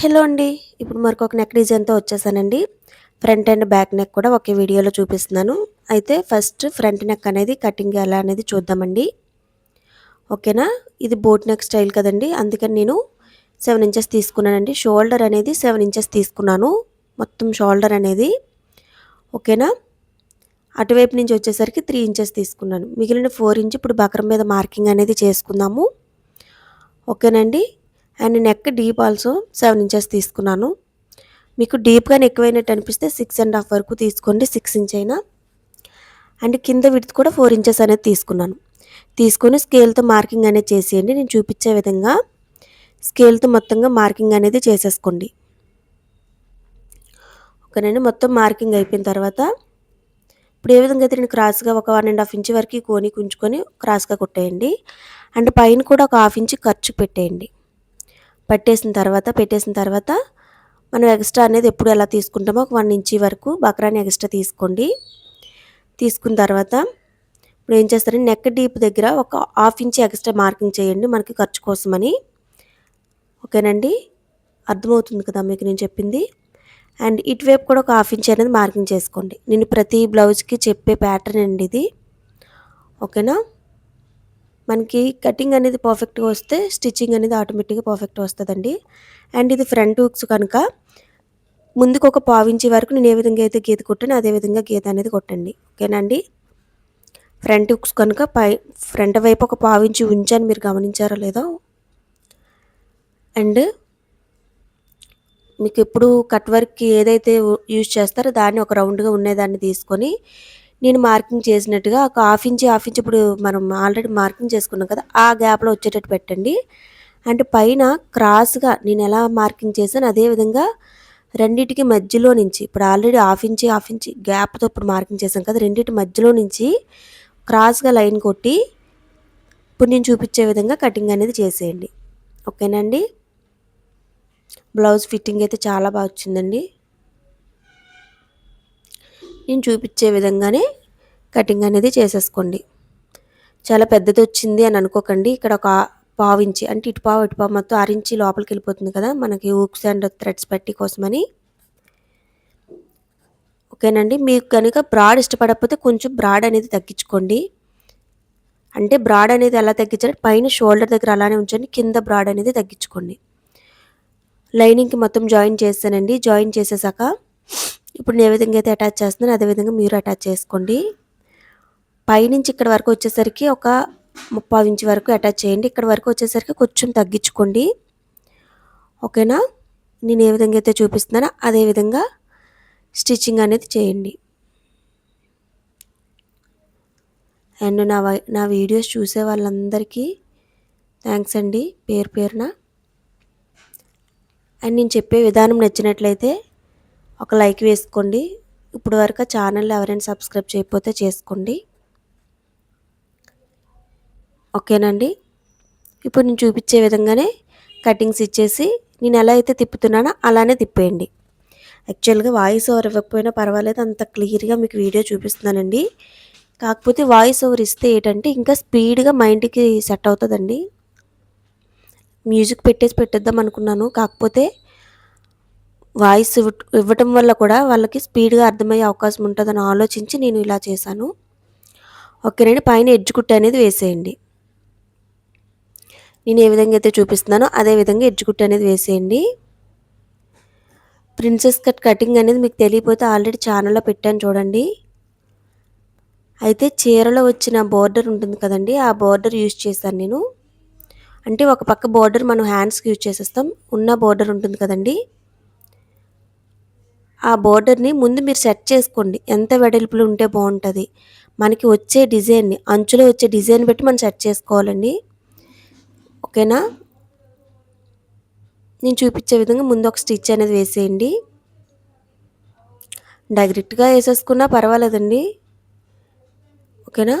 Hello అండి. ఇప్పుడు మరొక నెక్ డిజైన్తో వచ్చేసానండి. ఫ్రంట్ అండ్ బ్యాక్ నెక్ కూడా ఒకే వీడియోలో చూపిస్తున్నాను. అయితే ఫస్ట్ ఫ్రంట్ నెక్ అనేది కటింగ్ ఎలా అనేది చూద్దామండి. ఓకేనా? ఇది బోట్ నెక్ స్టైల్ కదండి. అందుకని నేను సెవెన్ ఇంచెస్ తీసుకున్నానండి. షోల్డర్ అనేది సెవెన్ ఇంచెస్ తీసుకున్నాను. మొత్తం షోల్డర్ అనేది. ఓకేనా? అటువైపు నుంచి వచ్చేసరికి త్రీ ఇంచెస్ తీసుకున్నాను. మిగిలిన ఫోర్ ఇంచ్ ఇప్పుడు బకరం మీద మార్కింగ్ అనేది చేసుకుందాము. ఓకేనండి? And neck deep also seven inches తీసుకున్నాను. మీకు డీప్గానే ఎక్కువైనట్టు అనిపిస్తే సిక్స్ అండ్ హాఫ్ వరకు తీసుకోండి సిక్స్ ఇంచ్ అయినా. అండ్ కింద విడ్త్ కూడా ఫోర్ ఇంచెస్ అనేది తీసుకున్నాను. తీసుకొని స్కేల్తో మార్కింగ్ అనేది చేసేయండి. నేను చూపించే విధంగా స్కేల్తో మొత్తంగా మార్కింగ్ అనేది చేసేసుకోండి. ఓకేనండి మొత్తం మార్కింగ్ అయిపోయిన తర్వాత ఇప్పుడు ఏ విధంగా అయితే నేను క్రాస్గా ఒక వన్ అండ్ హాఫ్ ఇంచ్ వరకు కోని కుంచుకొని క్రాస్గా కొట్టేయండి. అండ్ పైన కూడా ఒక హాఫ్ ఇంచ్ ఖర్చు పెట్టేయండి. పట్టేసిన తర్వాత పెట్టేసిన తర్వాత మనం ఎక్స్ట్రా అనేది ఎప్పుడు ఎలా తీసుకుంటామో ఒక వన్ ఇంచీ వరకు బక్రాని ఎక్స్ట్రా తీసుకోండి. తీసుకున్న తర్వాత ఇప్పుడు ఏం చేస్తారంటే నెక్ డీప్ దగ్గర ఒక హాఫ్ ఇంచ్ ఎక్స్ట్రా మార్కింగ్ చేయండి మనకి ఖర్చు కోసమని. ఓకేనండి? అర్థమవుతుంది కదా మీకు నేను చెప్పింది? అండ్ ఇటువైపు కూడా ఒక హాఫ్ ఇంచ్ అనేది మార్కింగ్ చేసుకోండి. నేను ప్రతి బ్లౌజ్కి చెప్పే ప్యాటర్న్ అండి ఇది. ఓకేనా? మనకి కటింగ్ అనేది పర్ఫెక్ట్గా వస్తే స్టిచ్చింగ్ అనేది ఆటోమేటిక్గా పర్ఫెక్ట్ వస్తుందండి. అండ్ ఇది ఫ్రంట్ హుక్స్ కనుక ముందుకు ఒక పావించి వరకు నేను ఏ విధంగా అయితే గీత కొట్టానో అదే విధంగా గీత అనేది కొట్టండి. ఓకేనా అండి? ఫ్రంట్ హుక్స్ కనుక పై ఫ్రంట్ వైపు ఒక పావించి ఉంచాను మీరు గమనించారో లేదో. అండ్ మీకు ఎప్పుడు కట్ వర్క్కి ఏదైతే యూజ్ చేస్తారో దాన్ని ఒక రౌండ్గా ఉండేదాన్ని తీసుకొని నేను మార్కింగ్ చేసినట్టుగా ఒక హాఫ్ ఇంచ్ హాఫ్ ఇంచ్ ఇప్పుడు మనం ఆల్రెడీ మార్కింగ్ చేసుకున్నాం కదా ఆ గ్యాప్లో వచ్చేటట్టు పెట్టండి. అంటే పైన క్రాస్గా నేను ఎలా మార్కింగ్ చేశాను అదేవిధంగా రెండింటికి మధ్యలో నుంచి ఇప్పుడు already half inch half inch గ్యాప్తో ఇప్పుడు మార్కింగ్ చేశాం కదా రెండింటి మధ్యలో నుంచి క్రాస్గా లైన్ కొట్టి ఇప్పుడు నేను చూపించే విధంగా కటింగ్ అనేది చేసేయండి. ఓకేనండి బ్లౌజ్ ఫిట్టింగ్ అయితే చాలా బాగా వచ్చిందండి. నేను చూపించే విధంగానే కటింగ్ అనేది చేసేసుకోండి. చాలా పెద్దది వచ్చింది అని అనుకోకండి. ఇక్కడ ఒక పావు ఇంచి అంటే ఇటు పావు ఇటు పావు మొత్తం ఆరించి లోపలికి వెళ్ళిపోతుంది కదా మనకి ఊక్స్ అండ్ థ్రెడ్స్ పెట్టి కోసమని. ఓకేనండి? మీకు కనుక బ్రాడ్ ఇష్టపడకపోతే కొంచెం బ్రాడ్ అనేది తగ్గించుకోండి. అంటే బ్రాడ్ అనేది ఎలా తగ్గించాలి పైన షోల్డర్ దగ్గర అలానే ఉంచండి కింద బ్రాడ్ అనేది తగ్గించుకోండి. లైనింగ్కి మొత్తం జాయిన్ చేస్తానండి జాయిన్ చేసేసాక ఇప్పుడు నేను ఏ విధంగా అయితే అటాచ్ చేస్తున్నాను అదేవిధంగా మీరు అటాచ్ చేసుకోండి. పైనుంచి ఇక్కడ వరకు వచ్చేసరికి ఒక ముప్పై ఇంచ్ వరకు అటాచ్ చేయండి. ఇక్కడ వరకు వచ్చేసరికి కొంచెం తగ్గించుకోండి. ఓకేనా? నేను ఏ విధంగా అయితే చూపిస్తున్నానో అదే విధంగా స్టిచ్చింగ్ అనేది చేయండి. అండ్ నా నా వీడియోస్ చూసే వాళ్ళందరికీ థ్యాంక్స్ అండి. పేరు పేరున. అండ్ నేను చెప్పే విధానం నచ్చినట్లయితే ఒక లైక్ వేసుకోండి. ఇప్పుడు వరకు ఛానల్ ఎవరైనా సబ్స్క్రైబ్ చేయకపోతే చేసుకోండి. ఓకేనండి? ఇప్పుడు నేను చూపించే విధంగానే కటింగ్స్ ఇచ్చేసి నేను ఎలా అయితే తిప్పుతున్నానో అలానే తిప్పేయండి. యాక్చువల్గా వాయిస్ ఓవర్ ఇవ్వకపోయినా పర్వాలేదు అంత క్లియర్గా మీకు వీడియో చూపిస్తున్నానండి. కాకపోతే వాయిస్ ఓవర్ ఇస్తే ఏంటంటే ఇంకా స్పీడ్గా మైండ్కి సెట్ అవుతుందండి. మ్యూజిక్ పెట్టేసి పెట్టేద్దాం అనుకున్నాను. కాకపోతే వాయిస్ ఇవ్వటం వల్ల కూడా వాళ్ళకి స్పీడ్గా అర్థమయ్యే అవకాశం ఉంటుందని ఆలోచించి నేను ఇలా చేశాను. ఓకేనండి పైన ఎడ్జ్ కుట్ట అనేది వేసేయండి. నేను ఏ విధంగా అయితే చూపిస్తున్నానో అదే విధంగా ఎడ్జ్ కుట్ట అనేది వేసేయండి. ప్రిన్సెస్ కట్ కటింగ్ అనేది మీకు తెలియపోతే ఆల్రెడీ ఛానల్లో పెట్టాను చూడండి. అయితే చీరలో వచ్చిన బోర్డర్ ఉంటుంది కదండి ఆ బోర్డర్ యూజ్ చేశాను నేను. అంటే ఒక పక్క బోర్డర్ మనం హ్యాండ్స్కి యూజ్ చేసేస్తాం ఉన్న బోర్డర్ ఉంటుంది కదండి. ఆ బోర్డర్ని ముందు మీరు సెట్ చేసుకోండి. ఎంత వెడల్పులు ఉంటే బాగుంటుంది. మనకి వచ్చే డిజైన్ని అంచులో వచ్చే డిజైన్ బట్టి మనం సెట్ చేసుకోవాలండి. ఓకేనా? నేను చూపించే విధంగా ముందు ఒక స్టిచ్ అనేది వేసేయండి. డైరెక్ట్గా వేసేసుకున్నా పర్వాలేదండి. ఓకేనా?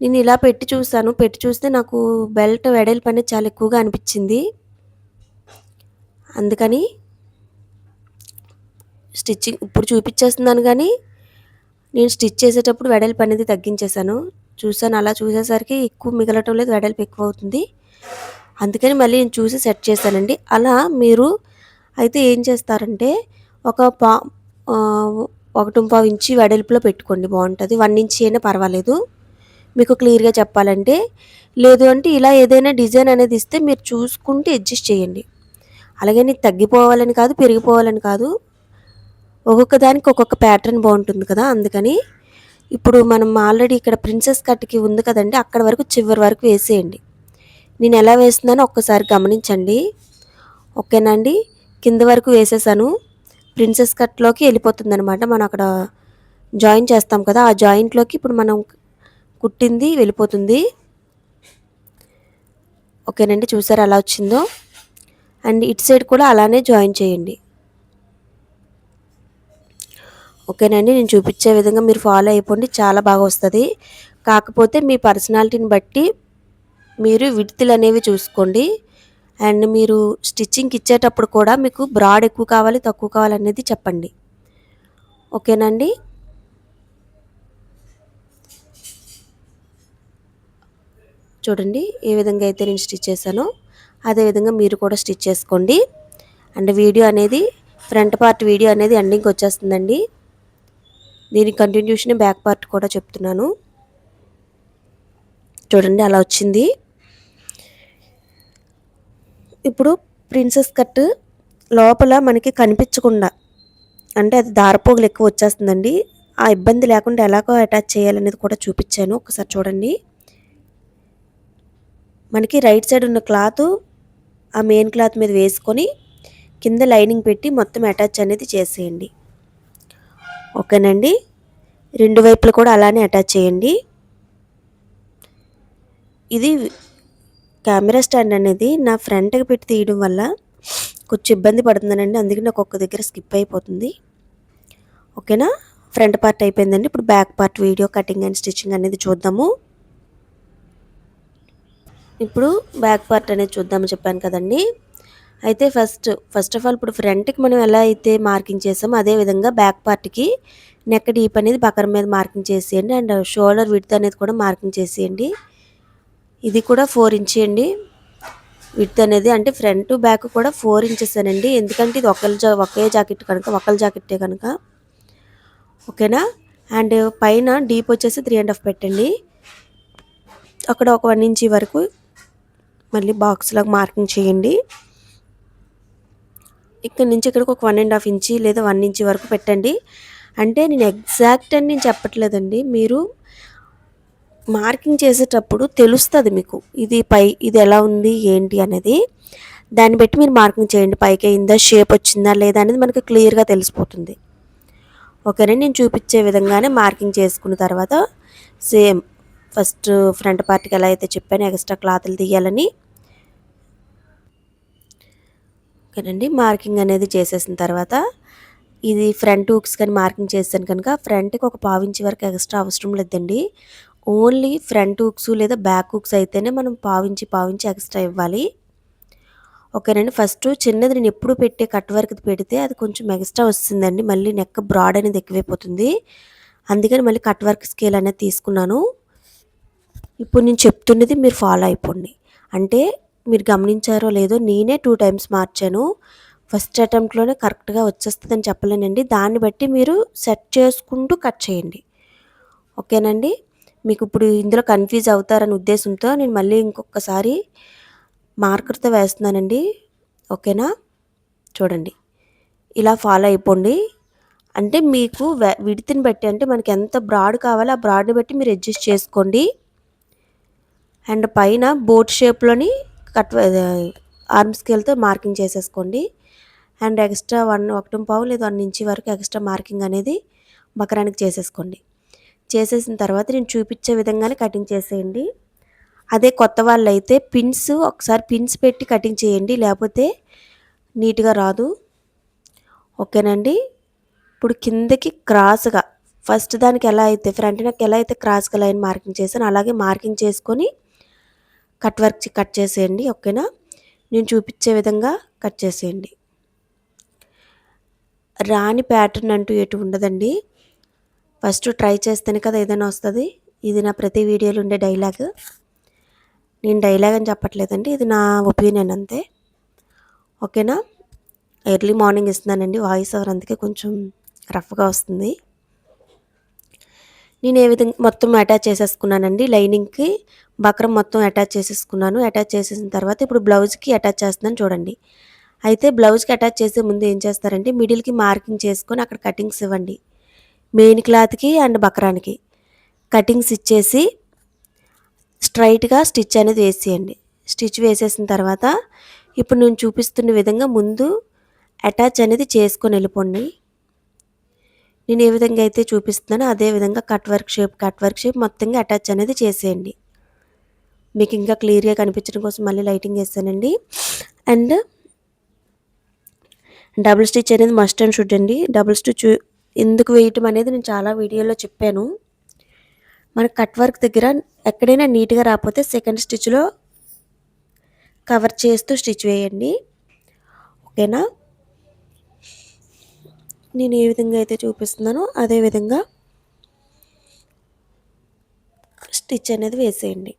నేను ఇలా పెట్టి చూసాను. పెట్టి చూస్తే నాకు బెల్ట్ వెడల్పు అనేది చాలా ఎక్కువగా అనిపించింది. అందుకని స్టిచ్చింగ్ ఇప్పుడు చూపించేస్తున్నాను కానీ నేను స్టిచ్ చేసేటప్పుడు వెడల్పు అనేది తగ్గించేశాను. చూసాను అలా చూసేసరికి ఎక్కువ మిగలటం లేదు వెడల్పు ఎక్కువ అవుతుంది అందుకని మళ్ళీ నేను చూసి సెట్ చేశానండి. అలా మీరు అయితే ఏం చేస్తారంటే ఒక పా ఒకటి పావు ఇంచి వెడల్పులో పెట్టుకోండి బాగుంటుంది. వన్ ఇంచి అయినా పర్వాలేదు. మీకు క్లియర్గా చెప్పాలంటే లేదు అంటే ఇలా ఏదైనా డిజైన్ అనేది ఇస్తే మీరు చూసుకుంటే అడ్జస్ట్ చేయండి. అలాగే నీకు తగ్గిపోవాలని కాదు పెరిగిపోవాలని కాదు. ఒక్కొక్క దానికి ఒక్కొక్క ప్యాటర్న్ బాగుంటుంది కదా అందుకని ఇప్పుడు మనం ఆల్రెడీ ఇక్కడ ప్రిన్సెస్ కట్కి ఉంది కదండి అక్కడ వరకు చివరి వరకు వేసేయండి. నేను ఎలా వేస్తున్నానో ఒక్కసారి గమనించండి. ఓకేనండి కింద వరకు వేసేసాను. ప్రిన్సెస్ కట్లోకి వెళ్ళిపోతుంది అనమాట మనం అక్కడ జాయిన్ చేస్తాం కదా ఆ జాయింట్లోకి ఇప్పుడు మనం కుట్టింది వెళ్ళిపోతుంది. ఓకేనండి చూసారు ఎలా వచ్చిందో? అండ్ ఇటు సైడ్ కూడా అలానే జాయిన్ చేయండి. ఓకేనండి నేను చూపించే విధంగా మీరు ఫాలో అయిపోండి చాలా బాగా వస్తుంది. కాకపోతే మీ పర్సనాలిటీని బట్టి మీరు విడుతులు అనేవి చూసుకోండి. అండ్ మీరు స్టిచ్చింగ్కి ఇచ్చేటప్పుడు కూడా మీకు బ్రాడ్ ఎక్కువ కావాలి తక్కువ కావాలి అనేది చెప్పండి. ఓకేనండి? చూడండి ఏ విధంగా అయితే నేను స్టిచ్ చేశానో అదేవిధంగా మీరు కూడా స్టిచ్ చేసుకోండి. అండ్ వీడియో అనేది ఫ్రంట్ పార్ట్ వీడియో అనేది ఎండింగ్కి వచ్చేస్తుందండి. దీని కంటిన్యూషన్ బ్యాక్ పార్ట్ కూడా చెప్తున్నాను. చూడండి అలా వచ్చింది. ఇప్పుడు ప్రిన్సెస్ కట్ లోపల మనకి కనిపించకుండా అంటే అది దారపోగులు ఎక్కువ వచ్చేస్తుందండి. ఆ ఇబ్బంది లేకుండా ఎలాగో అటాచ్ చేయాలనేది కూడా చూపించాను. ఒకసారి చూడండి. మనకి రైట్ సైడ్ ఉన్న క్లాత్ ఆ మెయిన్ క్లాత్ మీద వేసుకొని కింద లైనింగ్ పెట్టి మొత్తం అటాచ్ అనేది చేసేయండి. ఓకేనండి? రెండు వైపులు కూడా అలానే అటాచ్ చేయండి. ఇది కెమెరా స్టాండ్ అనేది నా ఫ్రంట్కి పెట్టి తీయడం వల్ల కొంచెం ఇబ్బంది పడుతుందనండి. అందుకే నాకు ఒక్క దగ్గర స్కిప్ అయిపోతుంది. ఓకేనా? ఫ్రంట్ పార్ట్ అయిపోయిందండి. ఇప్పుడు back part video cutting and stitching అనేది చూద్దాము. ఇప్పుడు బ్యాక్ పార్ట్ అనేది చూద్దాము చెప్పాను కదండి. అయితే ఫస్ట్ ఫస్ట్ ఆఫ్ ఆల్ ఇప్పుడు ఫ్రంట్కి మనం ఎలా అయితే మార్కింగ్ చేసామో అదే విధంగా బ్యాక్ పార్ట్కి నెక్ డీప్ అనేది బకరం మీద మార్కింగ్ చేసేయండి. అండ్ షోల్డర్ విడ్త్ అనేది కూడా మార్కింగ్ చేసేయండి. ఇది కూడా ఫోర్ ఇంచేయండి అండి. విడ్త్ అనేది అంటే ఫ్రంట్ బ్యాక్ కూడా ఫోర్ ఇంచెస్ అనండి. ఎందుకంటే ఇది ఒకరి జా ఒకే జాకెట్ కనుక ఒకరి జాకెట్టే కనుక. ఓకేనా? అండ్ పైన డీప్ వచ్చేసి త్రీ అండ్ హాఫ్ పెట్టండి. అక్కడ ఒక వన్ ఇంచ్ వరకు మళ్ళీ బాక్స్లాగా మార్కింగ్ చేయండి. ఇక్కడ నుంచి ఇక్కడికి ఒక వన్ అండ్ హాఫ్ ఇంచి లేదా వన్ ఇంచి వరకు పెట్టండి. అంటే నేను ఎగ్జాక్ట్ అని నేను చెప్పట్లేదండి. మీరు మార్కింగ్ చేసేటప్పుడు తెలుస్తుంది మీకు ఇది పై ఇది ఎలా ఉంది ఏంటి అనేది. దాన్ని బట్టి మీరు మార్కింగ్ చేయండి. పైకి అయిందా షేప్ వచ్చిందా లేదా అనేది మనకు క్లియర్గా తెలిసిపోతుంది. ఒకరే నేను చూపించే విధంగానే మార్కింగ్ చేసుకున్న తర్వాత సేమ్ ఫస్ట్ ఫ్రంట్ పార్ట్కి ఎలా అయితే చెప్పాను ఎక్స్ట్రా క్లాత్లు తీయాలని ఓకేనండి. మార్కింగ్ అనేది చేసేసిన తర్వాత ఇది ఫ్రంట్ హుక్స్ కానీ మార్కింగ్ చేస్తాను కనుక ఫ్రంట్కి ఒక పావించి వరకు ఎక్స్ట్రా అవసరం లేదండి. ఓన్లీ ఫ్రంట్ హుక్స్ లేదా బ్యాక్ హుక్స్ అయితేనే మనం పావించి పావించి ఎక్స్ట్రా ఇవ్వాలి. ఓకేనండి. ఫస్ట్ చిన్నది నేను ఎప్పుడు పెట్టే కట్ వర్క్ పెడితే అది కొంచెం ఎక్స్ట్రా వస్తుందండి. మళ్ళీ నెక్ బ్రాడ్ అనేది ఎక్కువైపోతుంది. అందుకని మళ్ళీ కట్ వర్క్ స్కేల్ అనేది తీసుకున్నాను. ఇప్పుడు నేను చెప్తున్నది మీరు ఫాలో అయిపోండి. అంటే మీరు గమనించారో లేదో నేనే టూ టైమ్స్ మార్చాను. ఫస్ట్ అటెంప్ట్లోనే కరెక్ట్గా వచ్చేస్తుందని చెప్పలేనండి. దాన్ని బట్టి మీరు సెట్ చేసుకుంటూ కట్ చేయండి. ఓకేనండి? మీకు ఇప్పుడు ఇందులో కన్ఫ్యూజ్ అవుతారనే ఉద్దేశంతో నేను మళ్ళీ ఇంకొకసారి మార్కర్తో వేస్తున్నానండి. ఓకేనా? చూడండి. ఇలా ఫాలో అయిపోండి. అంటే మీకు విడితిని బట్టి అంటే మనకి ఎంత బ్రాడ్ కావాలో ఆ బ్రాడ్ని బట్టి మీరు అడ్జస్ట్ చేసుకోండి. అండ్ పైన బోట్ షేప్లోని కట్ ఆర్మ్ స్కేల్తో మార్కింగ్ చేసేసుకోండి. అండ్ ఎక్స్ట్రా వన్ ఒకటి పావు లేదా వన్ ఇంచి వరకు ఎక్స్ట్రా మార్కింగ్ అనేది బకరానికి చేసేసుకోండి. చేసేసిన తర్వాత నేను చూపించే విధంగానే కటింగ్ చేసేయండి. అదే కొత్త వాళ్ళు అయితే పిన్స్ ఒకసారి పిన్స్ పెట్టి కటింగ్ చేయండి. లేకపోతే నీట్గా రాదు. ఓకేనండి? ఇప్పుడు కిందకి క్రాస్గా ఫస్ట్ దానికి ఎలా అయితే ఫ్రంట్ నాకు ఎలా అయితే క్రాస్గా లైన్ మార్కింగ్ చేశాను అలాగే మార్కింగ్ చేసుకొని కట్ వర్క్ కట్ చేసేయండి ఓకేనా? నేను చూపించే విధంగా కట్ చేసేయండి. రాని ప్యాటర్న్ అంటూ ఎటు ఉండదండి. ఫస్ట్ ట్రై చేస్తేనే కదా ఏదైనా వస్తుంది. ఇది నా ప్రతి వీడియోలో ఉండే డైలాగ్. నేను డైలాగ్ అని చెప్పట్లేదండి ఇది నా ఒపీనియన్ అంతే. ఓకేనా? ఎర్లీ మార్నింగ్ ఇస్తున్నానండి వాయిస్ ఓవర్ అందుకే కొంచెం రఫ్గా వస్తుంది. నేను ఏ విధంగా మొత్తం అటాచ్ చేసేసుకున్నానండి? లైనింగ్కి బక్రం మొత్తం అటాచ్ చేసేసుకున్నాను. అటాచ్ చేసేసిన తర్వాత ఇప్పుడు బ్లౌజ్కి అటాచ్ చేస్తున్నాను చూడండి. అయితే బ్లౌజ్కి అటాచ్ చేసే ముందు ఏం చేస్తారంటే మిడిల్కి మార్కింగ్ చేసుకొని అక్కడ కటింగ్స్ ఇవ్వండి. మెయిన్ క్లాత్కి అండ్ బక్రానికి కటింగ్స్ ఇచ్చేసి స్ట్రైట్గా స్టిచ్ అనేది వేసేయండి. స్టిచ్ వేసేసిన తర్వాత ఇప్పుడు నేను చూపిస్తున్న విధంగా ముందు అటాచ్ అనేది చేసుకొని వెళ్ళిపోండి. నేను ఏ విధంగా అయితే చూపిస్తున్నానో అదే విధంగా cut work shape cut work shape మొత్తంగా అటాచ్ అనేది చేసేయండి. మీకు ఇంకా క్లియర్గా కనిపించడం కోసం మళ్ళీ లైటింగ్ వేస్తానండి. అండ్ డబుల్ స్టిచ్ అనేది మస్ట్ అండ్ షుడ్ అండి. డబుల్ స్టిచ్ ఎందుకు వేయటం అనేది నేను చాలా వీడియోలో చెప్పాను. మన కట్ వర్క్ దగ్గర ఎక్కడైనా నీట్గా రాకపోతే సెకండ్ స్టిచ్లో కవర్ చేస్తూ స్టిచ్ వేయండి. ఓకేనా? నేను ఏ విధంగా అయితే చూపిస్తున్నానో అదే విధంగా స్టిచ్ అనేది వేసేయండి.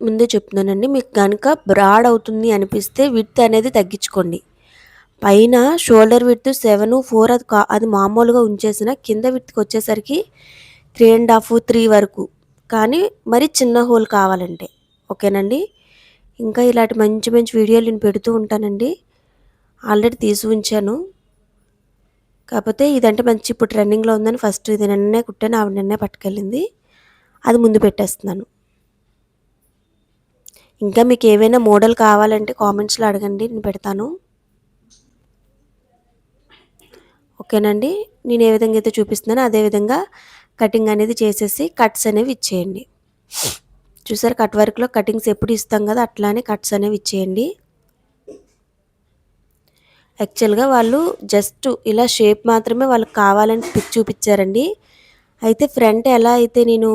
ముందే చెప్తున్నానండి మీకు కనుక బ్రాడ్ అవుతుంది అనిపిస్తే విత్ అనేది తగ్గించుకోండి. పైన షోల్డర్ విత్ సెవెన్ ఫోర్ అది కా అది మామూలుగా ఉంచేసిన కింద విత్కి వచ్చేసరికి త్రీ అండ్ హాఫ్ త్రీ వరకు. కానీ మరి చిన్న హోల్ కావాలంటే. ఓకేనండి? ఇంకా ఇలాంటి మంచి మంచి వీడియోలు నేను పెడుతూ ఉంటానండి. ఆల్రెడీ తీసి ఉంచాను. కాకపోతే ఇదంటే మంచి ఇప్పుడు ట్రెండింగ్లో ఉందని ఫస్ట్ ఇది నిన్నే కుట్టాను ఆవిడ నిన్నే పట్టుకెళ్ళింది. అది ముందు పెట్టేస్తున్నాను. ఇంకా మీకు ఏవైనా మోడల్ కావాలంటే కామెంట్స్లో అడగండి నేను పెడతాను. ఓకేనండి? నేను ఏ విధంగా అయితే చూపిస్తున్నానో అదే విధంగా కటింగ్ అనేది చేసేసి కట్స్ అనేవి ఇచ్చేయండి. చూసారు కట్ వర్క్లో కటింగ్స్ ఎప్పుడు ఇస్తాం కదా అట్లానే కట్స్ అనేవి ఇచ్చేయండి. యాక్చువల్గా వాళ్ళు జస్ట్ ఇలా షేప్ మాత్రమే వాళ్ళకి కావాలని పిక్ చూపించారండి. అయితే ఫ్రంట్ ఎలా అయితే నేను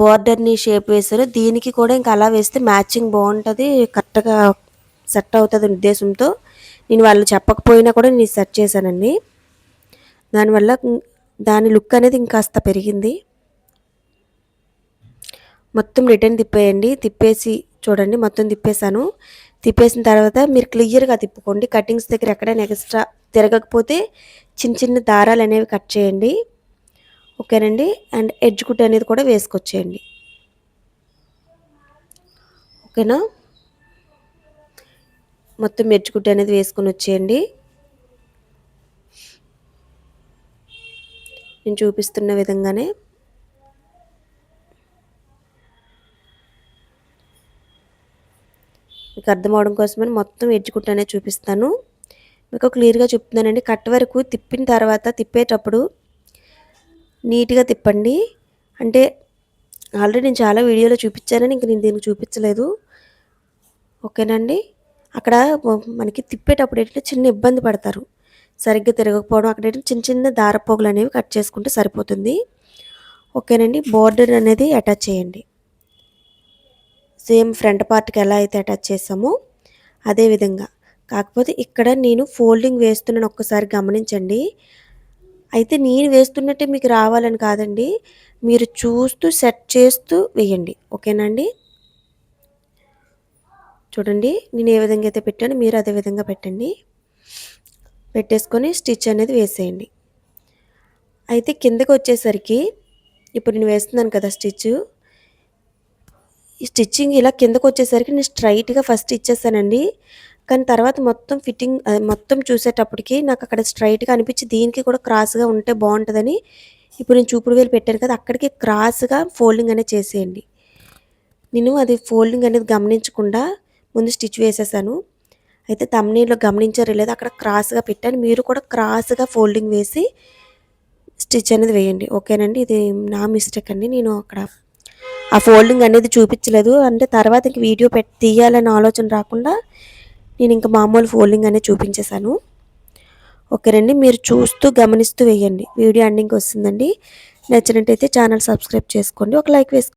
బార్డర్ని షేప్ వేశారో దీనికి కూడా ఇంకా అలా వేస్తే మ్యాచింగ్ బాగుంటుంది కరెక్ట్గా సెట్ అవుతుంది ఉద్దేశంతో నేను వాళ్ళు చెప్పకపోయినా కూడా నేను సెట్ చేశానండి. దానివల్ల దాని లుక్ అనేది ఇంకాస్త పెరిగింది. మొత్తం రిటర్న్ తిప్పేయండి. తిప్పేసి చూడండి మొత్తం తిప్పేశాను. తిప్పేసిన తర్వాత మీరు క్లియర్గా తిప్పుకోండి. కటింగ్స్ దగ్గర ఎక్కడైనా ఎక్స్ట్రా తిరగకపోతే చిన్న చిన్న దారాలు అనేవి కట్ చేయండి. ఓకేనండి? అండ్ ఎడ్జ్ కుట్ అనేది కూడా వేసుకొచ్చేయండి. ఓకేనా? మొత్తం ఎడ్జ్ కుట్ అనేది వేసుకొని వచ్చేయండి. నేను చూపిస్తున్న విధంగానే. మీకు అర్థం అవడం కోసమని మొత్తం ఎడ్జ్ చూపిస్తాను. మీకు క్లియర్గా చెప్తున్నానండి. కట్ వరకు తిప్పిన తర్వాత తిప్పేటప్పుడు నీట్గా తిప్పండి. అంటే ఆల్రెడీ నేను చాలా వీడియోలో చూపించానని ఇంక నేను దీనికి చూపించలేదు. ఓకేనండి? అక్కడ మనకి తిప్పేటప్పుడు ఏంటంటే చిన్న ఇబ్బంది పడతారు. సరిగ్గా తిరగకపోవడం అక్కడ చిన్న చిన్న దారపోగులు అనేవి కట్ చేసుకుంటే సరిపోతుంది. ఓకేనండి? బోర్డర్ అనేది అటాచ్ చేయండి. సేమ్ ఫ్రంట్ పార్ట్కి ఎలా అయితే అటాచ్ చేసామో అదే విధంగా. కాకపోతే ఇక్కడ నేను ఫోల్డింగ్ వేస్తున్నాను ఒక్కసారి గమనించండి. అయితే నేను వేస్తున్నట్టే మీకు రావాలని కాదండి. మీరు చూస్తూ సెట్ చేస్తూ వేయండి. ఓకేనండి చూడండి నేను ఏ విధంగా అయితే పెట్టానో మీరు అదే విధంగా పెట్టండి. పెట్టేసుకొని స్టిచ్ అనేది వేసేయండి. అయితే కిందకి వచ్చేసరికి ఇప్పుడు నేను వేస్తున్నాను కదా స్టిచ్. ఈ స్టిచ్చింగ్ ఇలా కిందకు వచ్చేసరికి నేను స్ట్రైట్గా ఫస్ట్ ఇచ్చేసానండి. కానీ తర్వాత మొత్తం ఫిట్టింగ్ మొత్తం చూసేటప్పటికి నాకు అక్కడ స్ట్రైట్గా అనిపించి దీనికి కూడా క్రాస్గా ఉంటే బాగుంటుందని ఇప్పుడు నేను చూపుడు వేలు పెట్టాను కదా అక్కడికి క్రాస్గా ఫోల్డింగ్ అనేది చేసేయండి. నేను అది ఫోల్డింగ్ అనేది గమనించకుండా ముందు స్టిచ్ వేసేసాను. అయితే తమ్నీళ్ళు గమనించారు లేదా అక్కడ క్రాస్గా పెట్టాను. మీరు కూడా క్రాస్గా ఫోల్డింగ్ వేసి స్టిచ్ అనేది వేయండి. ఓకేనండి? ఇది నా మిస్టేక్ అండి. నేను అక్కడ ఆ ఫోల్డింగ్ అనేది చూపించలేదు. అంటే తర్వాత ఇంక వీడియో పెట్టి తీయాలనే ఆలోచన రాకుండా నేను ఇంకా మామూలు ఫోల్డింగ్ అనేది చూపించేశాను. ఓకేనండి మీరు చూస్తూ గమనిస్తూ వేయండి. వీడియో ఎండింగ్ వస్తుందండి. నచ్చినట్టయితే ఛానల్ సబ్స్క్రైబ్ చేసుకోండి. ఒక లైక్ వేసుకోండి